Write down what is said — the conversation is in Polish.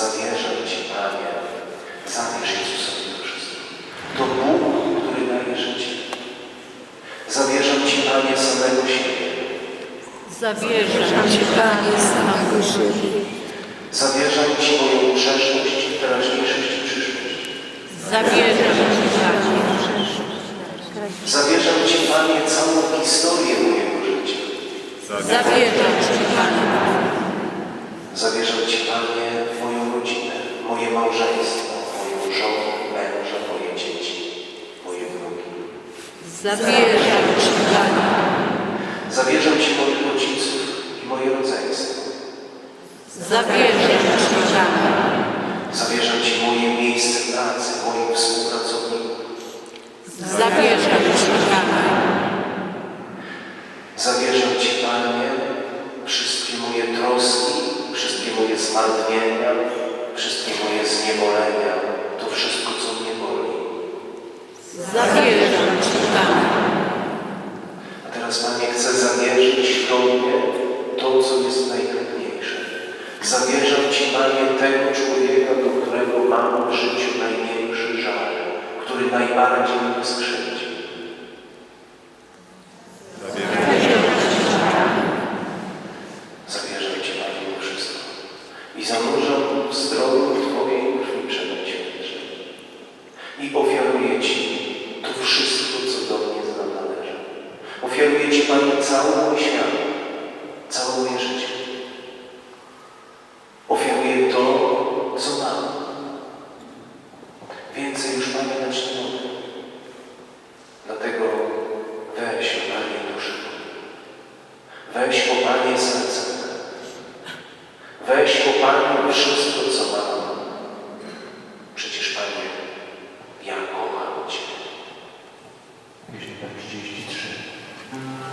zawierzam Ci, Panie, zabierz Jezusowi to wszystko. To Bóg, który daje życie. Zawierzam Ci, Panie, samego siebie. Zawierzam Ci, Panie, samego siebie. Zawierzam Ci moją przeszłość, teraźniejszość i przyszłość. Zawierzam Ci, Panie. Zawierzam Ci, Panie, całą historię mojego życia. Zawierzam Ci, Panie. Zawierzam Ci, Panie, małżeństwo, moją żonę, męża, moje dzieci, moje wnuki. Zawierzam Ci, Panie. Zawierzam Ci moich rodziców i moje rodzeństwo. Zawierzam Ci, Panie. Zawierzam Ci moje miejsce pracy, moich współpracowników. Zawierzam Ci, Panie. Zawierzam Ci, Panie, wszystkie moje troski, wszystkie moje zmartwienia, zniewolenia, to wszystko, co mnie boli. Zawierzam Ci, Panie. A teraz, Panie, chcę zawierzyć Tobie to, co jest najtrudniejsze. Zawierzam Ci, Panie, tego człowieka, do którego mam w życiu największy żal, który najbardziej mnie skrzywdził. Zawierzam Ci, Panie, wszystko i zanurzam w zdrowiu Twojej krwi przedświętej. I ofiaruję Ci to wszystko, co do mnie należy. Ofiaruję Ci, Panie, cały mój świat, całe moje życie. Ofiaruję to, co mam. Więcej już, Panie, dać nie mogę. Dlatego weź, Panie, duszę. Weź, o Panie, serce. Weź, o Panie, wszystko, co mam. Przecież, Panie, ja kocham Cię. Thank you.